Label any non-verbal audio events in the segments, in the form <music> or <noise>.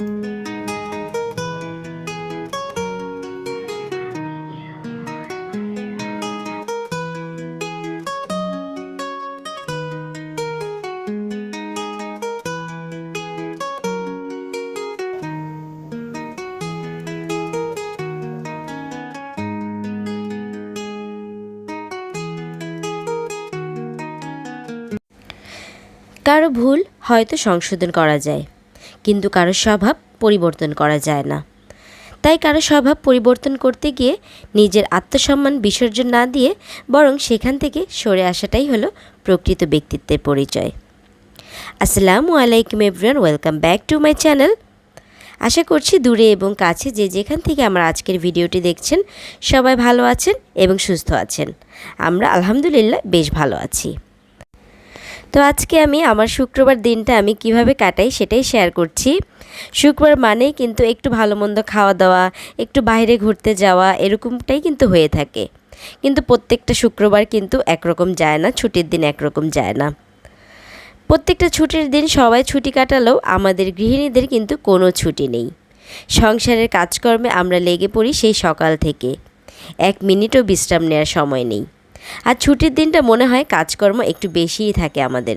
কারও ভুল হয়তো সংশোধন করা যায়। কিন্তু কারও স্বভাব পরিবর্তন করা যায় না। তাই কারও স্বভাব পরিবর্তন করতে গিয়ে নিজের আত্মসম্মান বিসর্জন না দিয়ে বরং সেখান থেকে সরে আসাটাই হলো প্রকৃত ব্যক্তিত্বের পরিচয়। আসসালামু আলাইকুম everyone, welcome back to my channel. আশা করছি দূরে এবং কাছে যে যেখান থেকে আমার আজকের ভিডিওটি দেখছেন, সবাই ভালো আছেন এবং সুস্থ আছেন। আমরা আলহামদুলিল্লাহ বেশ ভালো আছি। তো আজকে আমি আমার শুক্রবার দিনটা আমি কীভাবে কাটাই সেটাই শেয়ার করছি। শুক্রবার মানেই কিন্তু একটু ভালো মন্দ খাওয়া দাওয়া, একটু বাইরে ঘুরতে যাওয়া, এরকমটাই কিন্তু হয়ে থাকে। কিন্তু প্রত্যেকটা শুক্রবার কিন্তু একরকম যায় না, ছুটির দিন একরকম যায় না। প্রত্যেকটা ছুটির দিন সবাই ছুটি কাটালেও আমাদের গৃহিণীদের কিন্তু কোনো ছুটি নেই। সংসারের কাজকর্মে আমরা লেগে পড়ি সেই সকাল থেকে। এক মিনিটও বিশ্রাম নেওয়ার সময় নেই। আর ছুটির দিনটা মনে হয় কাজকর্ম একটু বেশিই থাকে আমাদের।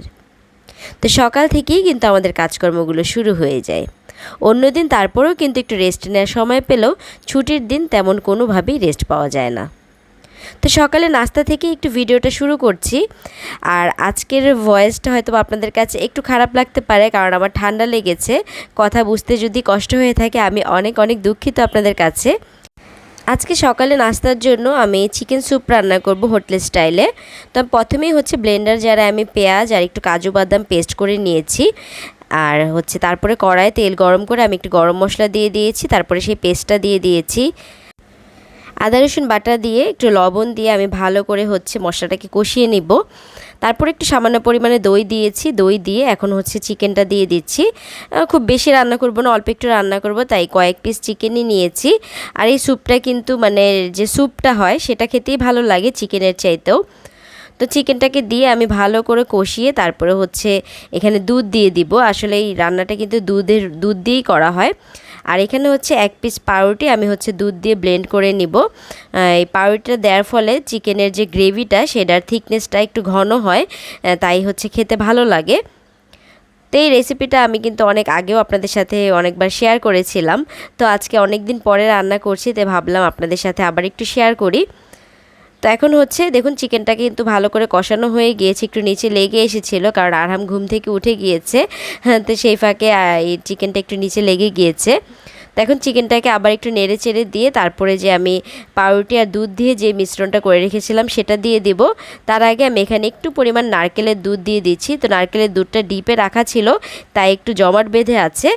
তো সকাল থেকেই কিন্তু আমাদের কাজকর্মগুলো শুরু হয়ে যায়। অন্যদিন তারপরেও কিন্তু একটু রেস্ট নেওয়ার সময় পেলেও ছুটির দিন তেমন কোনোভাবেই রেস্ট পাওয়া যায় না। তো সকালে নাস্তা থেকে একটু ভিডিওটা শুরু করছি। আর আজকের ভয়েসটা হয়তো আপনাদের কাছে একটু খারাপ লাগতে পারে, কারণ আমার ঠান্ডা লেগেছে। কথা বুঝতে যদি কষ্ট হয়ে থাকে, আমি অনেক অনেক দুঃখিত আপনাদের কাছে। আজকে সকালে নাস্তার জন্য আমি চিকেন স্যুপ রান্না করব হোটেল স্টাইলে। তো প্রথমেই হচ্ছে ব্লেন্ডার যারা আমি পেঁয়াজ আর একটু কাজু বাদাম পেস্ট করে নিয়েছি। আর হচ্ছে তারপরে কড়াইয়ে তেল গরম করে আমি একটু গরম মশলা দিয়ে দিয়েছি, তারপরে সেই পেস্টটা দিয়ে দিয়েছি। আদা রসুন বাটা দিয়ে একটু লবণ দিয়ে আমি ভালো করে হচ্ছে মশলাটাকে কষিয়ে নিব। তারপর একটু সামান্য পরিমাণে দই দিয়েছি। দই দিয়ে এখন হচ্ছে চিকেনটা দিয়ে দিচ্ছি। খুব বেশি রান্না করব না, অল্প একটু রান্না করব, তাই কয়েক পিস চিকেনই নিয়েছি। আর এই স্যুপটা কিন্তু মানে যে স্যুপটা হয়, সেটা খেতেই ভালো লাগে চিকেনের চাইতেও। তো চিকেনটাকে দিয়ে আমি ভালো করে কষিয়ে তারপরে হচ্ছে এখানে দুধ দিয়ে দিব। আসলে এই রান্নাটা কিন্তু দুধের, দুধ দিয়েই করা হয়। আর এখানে হচ্ছে এক পিস পাউরুটি, আমি হচ্ছে দুধ দিয়ে ব্লেন্ড করে নিব। এই পাউরুটিটা দেওয়ার ফলে চিকেনের যে গ্রেভিটা, সেটার থিকনেসটা একটু ঘন হয় তাই হচ্ছে খেতে ভালো লাগে। তো এই রেসিপিটা আমি কিন্তু অনেক আগেও আপনাদের সাথে অনেকবার শেয়ার করেছিলাম। তো আজকে অনেক দিন পরে রান্না করছি, তাই ভাবলাম আপনাদের সাথে আবার একটু শেয়ার করি। তো এখন হচ্ছে দেখুন চিকেনটা কিন্তু ভালো করে কষানো হয়ে গিয়েছে, একটু নিচে লেগে এসেছিল, কারণ আরাম ঘুম থেকে উঠে গিয়েছে। হ্যাঁ তো সেই ফাঁকে এই চিকেনটা একটু নিচে লেগে গিয়েছে। তো এখন চিকেনটাকে আবার একটু নেড়ে চেড়ে দিয়ে তারপরে যে আমি পাউরুটি আর দুধ দিয়ে যে মিশ্রণটা করে রেখেছিলাম সেটা দিয়ে দেব। তার আগে আমি এখানে একটু পরিমাণ নারকেলের দুধ দিয়ে দিচ্ছি। তো নারকেলের দুধটা ডিপে রাখা ছিল, তাই একটু জমাট বেঁধে আছে।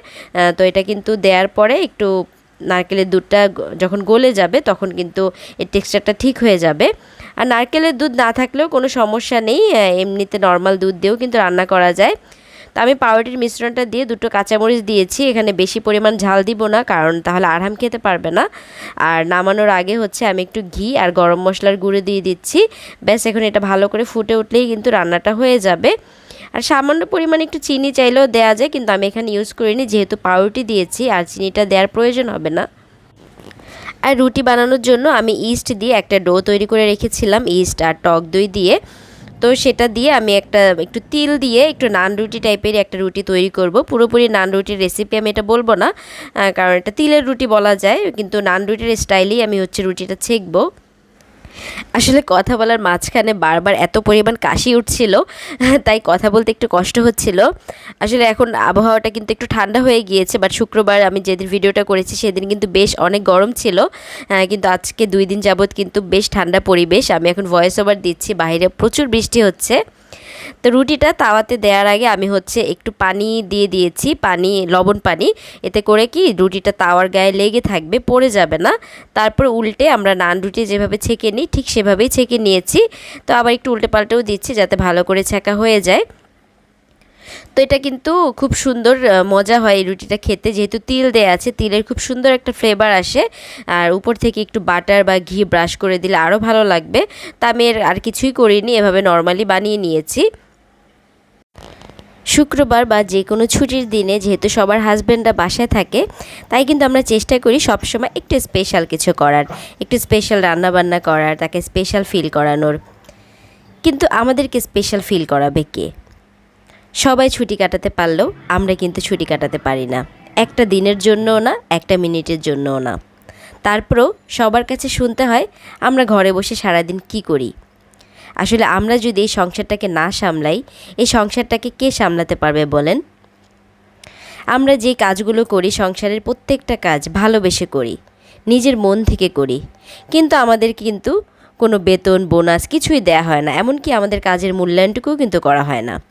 তো এটা কিন্তু দেওয়ার পরে একটু নারকেলের দুধটা যখন গলে যাবে, তখন কিন্তু এর টেক্সচারটা ঠিক হয়ে যাবে। আর নারকেলের দুধ না থাকলেও কোনো সমস্যা নেই এমনিতে নর্মাল দুধ দিয়েও কিন্তু রান্না করা যায়। তো আমি পাউরুটির মিশ্রণটা দিয়ে দুটো কাঁচামরিচ দিয়েছি, এখানে বেশি পরিমাণ ঝাল দিব না, কারণ তাহলে আরাম খেতে পারবে না। আর নামানোর আগে হচ্ছে আমি একটু ঘি আর গরম মশলার গুঁড়ো দিয়ে দিচ্ছি। ব্যাস, এখন এটা ভালো করে ফুটে উঠলেই কিন্তু রান্নাটা হয়ে যাবে। আর সামান্য পরিমাণে একটু চিনি চাইলেও দেওয়া যায়, কিন্তু আমি এখানে ইউজ করিনি, যেহেতু পাউরুটি দিয়েছি, আর চিনিটা দেওয়ার প্রয়োজন হবে না। আর রুটি বানানোর জন্য আমি ইস্ট দিয়ে একটা ডো তৈরি করে রেখেছিলাম ইস্ট আর টক দই দিয়ে। তো সেটা দিয়ে আমি একটা, একটু তিল দিয়ে একটু নান রুটি টাইপের একটা রুটি তৈরি করব। পুরোপুরি নান রুটির রেসিপি আমি এটা বলব না কারণ এটা তিলের রুটি বলা যায়, কিন্তু নান রুটির স্টাইলেই আমি হচ্ছে রুটিটা ছেঁকবো। আসলে কথা বলার মাঝখানে বারবার এত পরিমাণ কাশি উঠছিল, তাই কথা বলতে একটু কষ্ট হচ্ছিল। আসলে এখন আবহাওয়াটা কিন্তু একটু ঠান্ডা হয়ে গিয়েছে বাট শুক্রবার আমি যেদিন ভিডিওটা করেছি সেদিন কিন্তু বেশ অনেক গরম ছিল। কিন্তু আজকে দুই দিন যাবৎ কিন্তু বেশ ঠান্ডা পরিবেশ। আমি এখন ভয়েস ওভার দিচ্ছি, বাইরে প্রচুর বৃষ্টি হচ্ছে। তো রুটিটা তাওয়াতে দেওয়ার আগে আমি হচ্ছে একটু পানি দিয়ে দিয়েছি, পানি, লবণ পানি। এতে করে কি রুটিটা তাওয়ার গায়ে লেগে থাকবে, পড়ে যাবে না। তারপর উল্টে আমরা নান রুটি যেভাবে ছেঁকে নিই, ঠিক সেভাবেই ছেঁকে নিয়েছি। তো আবার একটু উল্টে পাল্টেও দিচ্ছি যাতে ভালো করে ছেঁকা হয়ে যায়। তো এটা কিন্তু খুব সুন্দর মজা হয় এই রুটিটা খেতে। যেহেতু তিল দেয়া আছে, তিলের খুব সুন্দর একটা ফ্লেভার আসে। আর উপর থেকে একটু বাটার বা ঘি ব্রাশ করে দিলে আরও ভালো লাগবে। তা আমি আর কিছুই করিনি, এভাবে নর্মালি বানিয়ে নিয়েছি। শুক্রবার বা যে কোনো ছুটির দিনে যেহেতু সবার হাজব্যান্ডরা বাসায় থাকে, তাই কিন্তু আমরা চেষ্টা করি সবসময় একটু স্পেশাল কিছু করার, একটু স্পেশাল রান্নাবান্না করার, তাকে স্পেশাল ফিল করানোর। কিন্তু আমাদেরকে স্পেশাল ফিল করাবে কে? সবাই ছুটি কাটাতে পারলেও আমরা কিন্তু ছুটি কাটাতে পারি না। একটা দিনের জন্যও না, একটা মিনিটের জন্যও না। তারপরেও সবার কাছে শুনতে হয়, আমরা ঘরে বসে সারাদিন কি করি? আসলে আমরা যদি এই সংসারটাকে না সামলাই, এই সংসারটাকে কে সামলাতে পারবে বলেন? আমরা যে কাজগুলো করি, সংসারের প্রত্যেকটা কাজ ভালোবেসে করি, নিজের মন থেকে করি। কিন্তু আমাদের কিন্তু কোনো বেতন, বোনাস কিছুই দেয়া হয় না। এমনকি আমাদের কাজের মূল্যায়নটুকুও কিন্তু করা হয় না।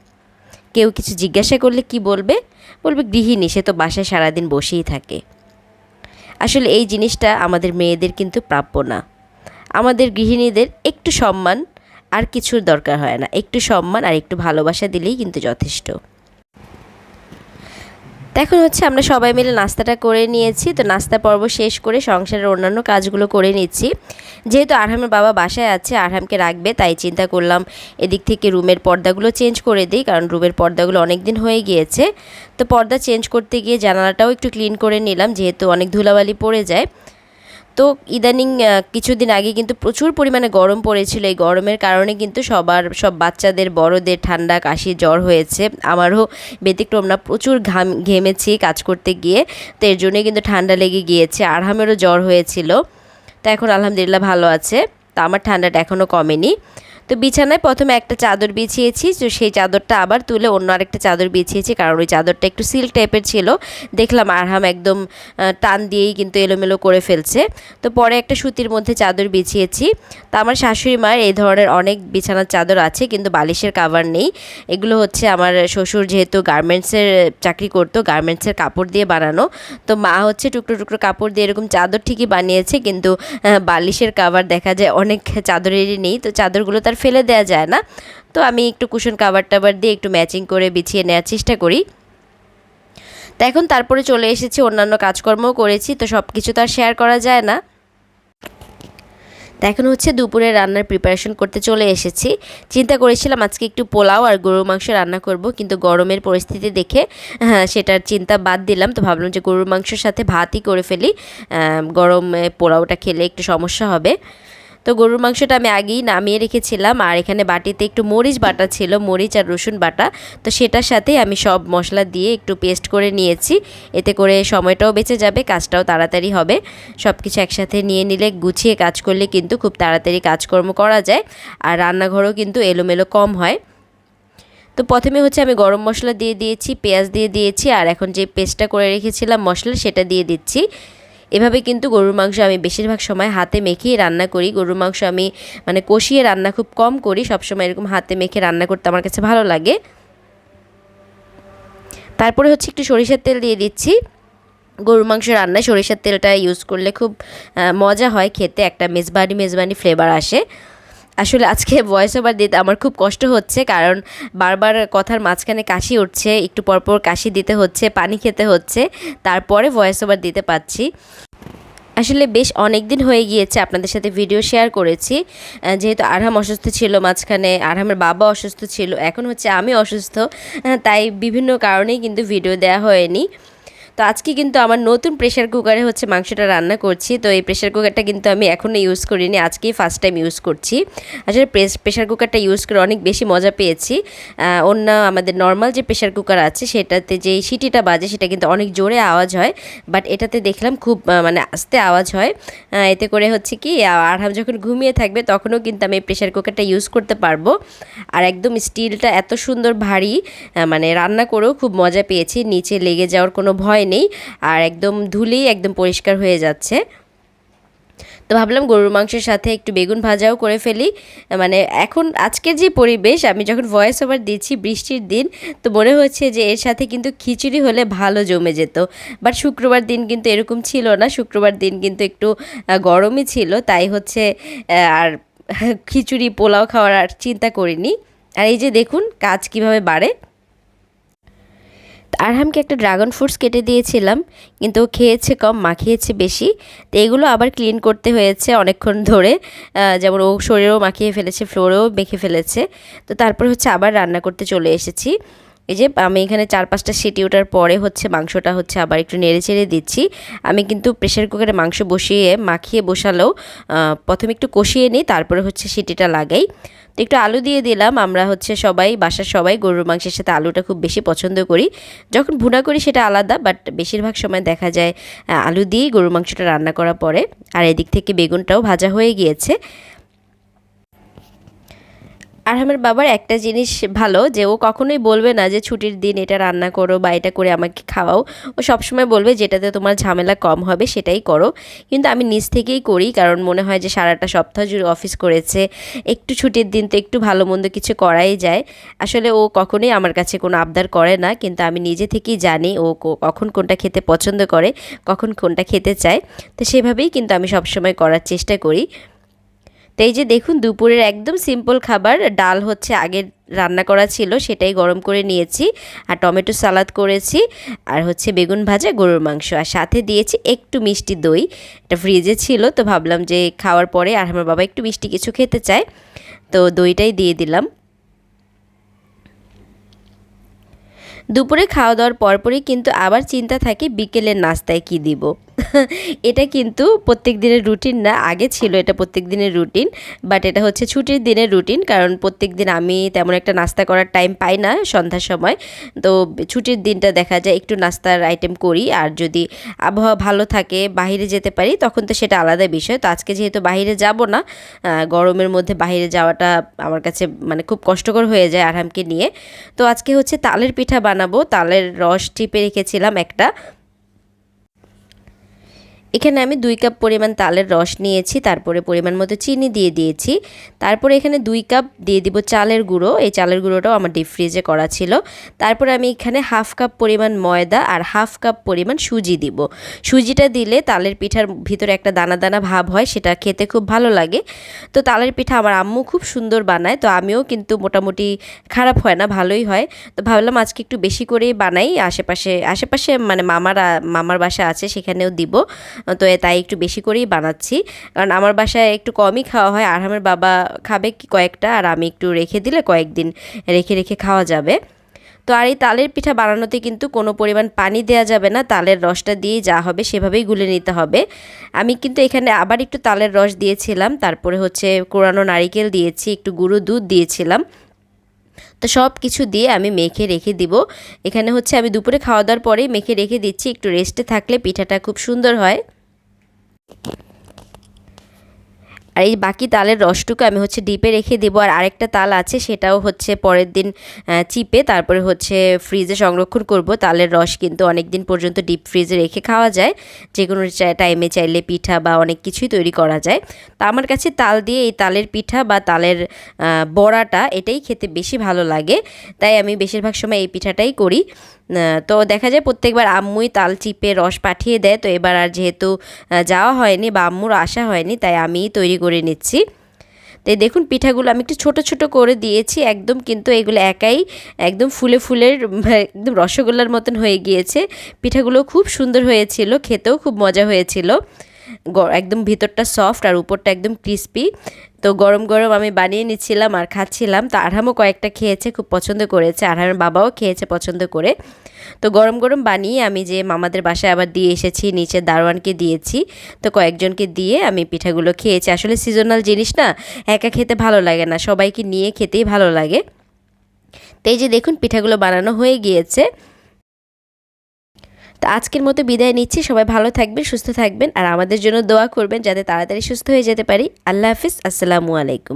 কেউ কিছু জিজ্ঞাসা করলে কি বলবে? বলবে গৃহিণী, সে তো বাসায় সারাদিন বসেই থাকে। আসলে এই জিনিসটা আমাদের মেয়েদের কিন্তু প্রাপ্য না। আমাদের গৃহিণীদের একটু সম্মান আর কিছুর দরকার হয় না। একটু সম্মান আর একটু ভালোবাসা দিলেই কিন্তু যথেষ্ট। এখন হচ্ছে আমরা সবাই মিলে নাস্তাটা করে নিয়েছি। তো নাস্তা পর্ব শেষ করে সংসারের অন্যান্য কাজগুলো করে নিচ্ছি। যেহেতু আরহামের বাবা বাসায় আছে, আরহামকে রাখবে, তাই চিন্তা করলাম এদিক থেকে রুমের পর্দাগুলো চেঞ্জ করে দিই, কারণ রুমের পর্দাগুলো অনেক দিন হয়ে গিয়েছে। তো পর্দা চেঞ্জ করতে গিয়ে জানালাটাও একটু ক্লিন করে নিলাম, যেহেতু অনেক ধুলাবালি পড়ে যায়। তো ইদানিং কিছুদিন আগে কিন্তু প্রচুর পরিমাণে গরম পড়েছিল। এই গরমের কারণে কিন্তু সবার, সব বাচ্চাদের, বড়দের ঠান্ডা কাশি জ্বর হয়েছে। আমারও ব্যতিক্রম না, প্রচুর ঘাম ঘেমেছি কাজ করতে গিয়ে। তো এর জন্যই কিন্তু ঠান্ডা লেগে গিয়েছে। আরহামেরও জ্বর হয়েছিল। তো এখন আলহামদুলিল্লাহ ভালো আছে। তা আমার ঠান্ডাটা এখনও কমেনি। তো বিছানায় প্রথমে একটা চাদর বিছিয়েছি, তো সেই চাদরটা আবার তুলে অন্য আরেকটা চাদর বিছিয়েছি, কারণ ওই চাদরটা একটু সিল্ক টাইপের ছিল। দেখলাম আরহাম একদম টান দিয়েই কিন্তু এলোমেলো করে ফেলছে। তো পরে একটা সুতির মধ্যে চাদর বিছিয়েছি। তো আমার শাশুড়ি মায়ের এই ধরনের অনেক বিছানার চাদর আছে, কিন্তু বালিশের কাভার নেই। এগুলো হচ্ছে আমার শ্বশুর যেহেতু গার্মেন্টসের চাকরি করতো গার্মেন্টসের কাপড় দিয়ে বানানো। তো মা হচ্ছে টুকরো টুকরো কাপড় দিয়ে এরকম চাদর ঠিকই বানিয়েছে, কিন্তু বালিশের কাভার দেখা যায় অনেক চাদরেরই নেই। তো চাদরগুলো তার ফেলে দেওয়া যায় না। তো আমি একটু কুশন কাভার টাভার দিয়ে একটু ম্যাচিং করে বিছিয়ে নেওয়ার চেষ্টা করি। তো এখন তারপরে চলে এসেছি, অন্যান্য কাজকর্মও করেছি, তো সব কিছু তো আর শেয়ার করা যায় না। তো এখন হচ্ছে দুপুরে রান্নার প্রিপারেশন করতে চলে এসেছি। চিন্তা করেছিলাম আজকে একটু পোলাও আর গরুর মাংস রান্না করব, কিন্তু গরমের পরিস্থিতি দেখে হ্যাঁ সেটার চিন্তা বাদ দিলাম। তো ভাবলাম যে গরুর মাংসের সাথে ভাতই করে ফেলি। গরমে পোলাওটা খেলে একটু সমস্যা হবে। তো গরুর মাংসটা আমি আগেই নামিয়ে রেখেছিলাম, আর এখানে বাটিতে একটু মরিচ বাটা ছিল, মরিচ আর রসুন বাটা। তো সেটার সাথে আমি সব মশলা দিয়ে একটু পেস্ট করে নিয়েছি, এতে করে সময়টাও বেঁচে যাবে, কাজটাও তাড়াতাড়ি হবে। সব কিছু একসাথে নিয়ে নিলে গুছিয়ে কাজ করলে কিন্তু খুব তাড়াতাড়ি কাজকর্ম করা যায়, আর রান্নাঘরও কিন্তু এলোমেলো কম হয়। তো প্রথমে হচ্ছে আমি গরম মশলা দিয়ে দিয়েছি, পেঁয়াজ দিয়ে দিয়েছি, আর এখন যে পেস্টটা করে রেখেছিলাম মশলা সেটা দিয়ে দিচ্ছি। এভাবে কিন্তু গরুর মাংস আমি বেশিরভাগ সময় হাতে মেখেই রান্না করি। গরুর মাংস আমি মানে কষিয়ে রান্না খুব কম করি। সবসময় এরকম হাতে মেখে রান্না করতে আমার কাছে ভালো লাগে। তারপরে হচ্ছে একটু সরিষার তেল দিয়ে দিচ্ছি। গরুর মাংস রান্নায় সরিষার তেলটা ইউজ করলে খুব মজা হয় খেতে। একটা মেজবানি মেজবানি ফ্লেভার আসে। আসলে আজকে <laughs> ভয়েস ওভার দিতে আমার খুব কষ্ট হচ্ছে, কারণ বারবার কথার মাঝখানে কাশি উঠছে, একটু পরপর কাশি দিতে হচ্ছে, পানি খেতে হচ্ছে, তারপরে ভয়েস ওভার দিতে পাচ্ছি। আসলে বেশ অনেক দিন হয়ে গিয়েছে আপনাদের সাথে ভিডিও শেয়ার করেছি যেহেতু আরহাম অসুস্থ ছিল মাঝখানে, আরহামের বাবা অসুস্থ ছিল, এখন হচ্ছে আমি অসুস্থ তাই বিভিন্ন কারণেই কিন্তু ভিডিও দেওয়া হয়নি। তো আজকে কিন্তু আমার নতুন প্রেশার কুকারে হচ্ছে মাংসটা রান্না করছি। তো এই প্রেশার কুকারটা কিন্তু আমি এখনও ইউজ করিনি, আজকেই ফার্স্ট টাইম ইউজ করছি। আসলে প্রেশার কুকারটা ইউজ করে অনেক বেশি মজা পেয়েছি। অন্য আমাদের নর্মাল যে প্রেশার কুকার আছে, সেটাতে যে সিটিটা বাজে, সেটা কিন্তু অনেক জোরে আওয়াজ হয়। বাট এটাতে দেখলাম খুব মানে আস্তে আওয়াজ হয়। এতে করে হচ্ছে কি আরহাম যখন ঘুমিয়ে থাকবে, তখনও কিন্তু আমি প্রেশার কুকারটা ইউজ করতে পারব। আর একদম স্টিলটা এত সুন্দর ভারী মানে রান্না করেও খুব মজা পেয়েছি। নিচে লেগে যাওয়ার কোনো ভয় নেই আর একদম ধুলেই একদম পরিষ্কার হয়ে যাচ্ছে। তো ভাবলাম গরুর মাংসের সাথে একটু বেগুন ভাজাও করে ফেলি। মানে এখন আজকের যে পরিবেশ, আমি যখন ভয়েস ওভার দিচ্ছি বৃষ্টির দিন, তো মনে হচ্ছে যে এর সাথে কিন্তু খিচুড়ি হলে ভালো জমে যেত। বাট শুক্রবার দিন কিন্তু এরকম ছিল না। শুক্রবার দিন কিন্তু একটু গরমই ছিল। তাই হচ্ছে আর খিচুড়ি, পোলাও খাওয়ার আর চিন্তা করিনি। আর এই যে দেখুন, কাজ কীভাবে বাড়ে। আরহামকে একটা ড্রাগন ফ্রুটস কেটে দিয়েছিলাম, কিন্তু ও খেয়েছে কম মাখিয়েছে বেশি। তো এগুলো আবার ক্লিন করতে হয়েছে অনেকক্ষণ ধরে। যেমন ও শরীরেও মাখিয়ে ফেলেছে, ফ্লোরেও মেখে ফেলেছে। তো তারপর হচ্ছে আবার রান্না করতে চলে এসেছি। এই যে আমি এখানে চার পাঁচটা সিটি ওঠার পরে হচ্ছে মাংসটা হচ্ছে আবার একটু নেড়ে চেড়ে দিচ্ছি। আমি কিন্তু প্রেশার কুকারে মাংস বসিয়ে, মাখিয়ে বসালেও প্রথমে একটু কষিয়ে নিই, তারপরে হচ্ছে সিটিটা লাগাই। তো একটু আলু দিয়ে দিলাম, আমরা হচ্ছে সবাই, বাসার সবাই গরুর মাংসের সাথে আলুটা খুব বেশি পছন্দ করি। যখন ভুনা করি সেটা আলাদা বাট বেশিরভাগ সময় দেখা যায় আলু দিয়েই গরুর মাংসটা রান্না করা পরে। আর এদিক থেকে বেগুনটাও ভাজা হয়ে গিয়েছে। আর আমার বাবার একটা জিনিস ভালো যে ও কখনোই বলবে না যে ছুটির দিন এটা রান্না করো বা এটা করে আমাকে খাওয়াও। ও সবসময় বলবে যেটাতে তোমার ঝামেলা কম হবে সেটাই করো। কিন্তু আমি নিজ থেকেই করি কারণ মনে হয় যে সারাটা সপ্তাহ জুড়ে অফিস করেছে, একটু ছুটির দিন তো একটু ভালো মন্দ কিছু করাই যায়। আসলে ও কখনোই আমার কাছে কোনো আবদার করে না, কিন্তু আমি নিজে থেকেই জানি ও কখন কোনটা খেতে পছন্দ করে, কখন কোনটা খেতে চায়। তো সেভাবেই কিন্তু আমি সবসময় করার চেষ্টা করি। তো এই যে দেখুন, দুপুরের একদম সিম্পল খাবার, ডাল হচ্ছে আগে রান্না করা ছিল, সেটাই গরম করে নিয়েছি, আর টমেটো সালাদ করেছি, আর হচ্ছে বেগুন ভাজা, গরুর মাংস, আর সাথে দিয়েছি একটু মিষ্টি দই। এটা ফ্রিজে ছিল, তো ভাবলাম যে খাওয়ার পরে আর আমার বাবা একটু মিষ্টি কিছু খেতে চায়, তো দইটাই দিয়ে দিলাম। দুপুরে খাওয়া দাওয়ার পরপরই কিন্তু আবার চিন্তা থাকে বিকেলের নাস্তায় কি দিব। <laughs> এটা কিন্তু প্রত্যেক দিনের রুটিন না, আগে ছিল এটা প্রত্যেক দিনের রুটিন বাট এটা হচ্ছে ছুটির দিনের রুটিন, কারণ প্রত্যেক দিন আমি তেমন একটা নাস্তা করার টাইম পাই না সন্ধ্যার সময়। তো ছুটির দিনটা দেখা যায় একটু নাস্তার আইটেম করি, আর যদি আবহাওয়া ভালো থাকে, বাহিরে যেতে পারি, তখন তো সেটা আলাদা বিষয়। তো আজকে যেহেতু বাহিরে যাব না গরমের মধ্যে বাহিরে যাওয়াটা আমার কাছে মানে খুব কষ্টকর হয়ে যায় আরামকে নিয়ে। তো আজকে হচ্ছে তালের পিঠা বানাবো, তালের রস টিপে রেখেছিলাম একটা। এখানে আমি দুই কাপ পরিমাণ তালের রস নিয়েছি, তারপরে পরিমাণ মতো চিনি দিয়ে দিয়েছি। তারপরে এখানে দুই কাপ দিয়ে দিব চালের গুঁড়ো, এই চালের গুঁড়োটাও আমার ডিপ ফ্রিজে করা ছিল। তারপরে আমি এখানে হাফ কাপ পরিমাণ ময়দা আর হাফ কাপ পরিমাণ সুজি দিব। সুজিটা দিলে তালের পিঠার ভিতরে একটা দানা দানা ভাব হয়, সেটা খেতে খুব ভালো লাগে। তো তালের পিঠা আমার আম্মু খুব সুন্দর বানায়, তো আমিও কিন্তু মোটামুটি খারাপ হয় না, ভালোই হয়। তো ভাবলাম আজকে একটু বেশি করেই বানাই, আশেপাশে আশেপাশে মানে মামারা, মামার বাসা আছে, সেখানেও দিব। তো তাই একটু বেশি করেই বানাচ্ছি। কারণ আমার বাসায় একটু কমই খাওয়া হয়। আর আমার বাবা খাবে কয়েকটা, আর আমি একটু রেখে দিলে কয়েকদিন রেখে রেখে খাওয়া যাবে। তো আর এই তালের পিঠা বানানোতে কিন্তু কোনো পরিমাণ পানি দেওয়া যাবে না। তালের রসটা দিয়ে যা হবে সেভাবেই গুলে নিতে হবে। আমি কিন্তু এখানে আবার একটু তালের রস দিয়েছিলাম। তারপরে হচ্ছে কোরানো নারিকেল দিয়েছি, একটু গুঁড়ো দুধ দিয়েছিলাম। তো সব কিছু দিয়ে আমি মেখে রেখে দিব। এখানে হচ্ছে আমি দুপুরে খাওয়া দাওয়ার পরেই মেখে রেখে দিচ্ছি। একটু রেস্টে থাকলে পিঠাটা খুব সুন্দর হয়। আর এই বাকি তালের রসটুকু আমি হচ্ছে ডিপে রেখে দেবো, আর আরেকটা তাল আছে সেটাও হচ্ছে পরের দিন চিপে তারপরে হচ্ছে ফ্রিজে সংরক্ষণ করব। তালের রস কিন্তু অনেক দিন পর্যন্ত ডিপ ফ্রিজে রেখে খাওয়া যায়, যে কোনো টাইমে চাইলে পিঠা বা অনেক কিছুই তৈরি করা যায়। তা আমার কাছে তাল দিয়ে এই তালের পিঠা বা তালের বড়াটা এটাই খেতে বেশি ভালো লাগে, তাই আমি বেশিরভাগ সময় এই পিঠাটাই করি। তো দেখা যায় প্রত্যেকবার আম্মুই তাল চিপে রস পাঠিয়ে দেয়। তো এবার আর যেহেতু যাওয়া হয়নি বা আম্মুর আসা হয়নি, তাই আমিই তৈরি করে নিচ্ছি। তো দেখুন পিঠাগুলো আমি একটু ছোট ছোট করে দিয়েছি, একদম কিন্তু এগুলো একাই, একদম ফুলে ফুলের একদম রসগোল্লার মতন হয়ে গিয়েছে। পিঠাগুলো খুব সুন্দর হয়েছিল, খেতেও খুব মজা হয়েছিল। একদম ভিতরটা সফট আর উপরটা একদম ক্রিস্পি। তো গরম গরম আমি বানিয়ে নিচ্ছিলাম আর খাচ্ছিলাম। তো আরহামও কয়েকটা খেয়েছে, খুব পছন্দ করেছে। আরহামের বাবাও খেয়েছে পছন্দ করে। তো গরম গরম বানিয়ে আমি যে মামাদের বাসায় আবার দিয়ে এসেছি, নিচে দারোয়ানকে দিয়েছি। তো কয়েকজনকে দিয়ে আমি পিঠাগুলো খেয়েছি। আসলে সিজনাল জিনিস না, একা খেতে ভালো লাগে না। সবাইকে নিয়ে খেতেই ভালো লাগে। তো এই যে দেখুন, পিঠাগুলো বানানো হয়ে গিয়েছে। তো আজকের মতো বিদায় নিচ্ছি। সবাই ভালো থাকবেন, সুস্থ থাকবেন আর আমাদের জন্য দোয়া করবেন যাতে তাড়াতাড়ি সুস্থ হয়ে যেতে পারি। আল্লাহ হাফিজ। আসসালামু আলাইকুম।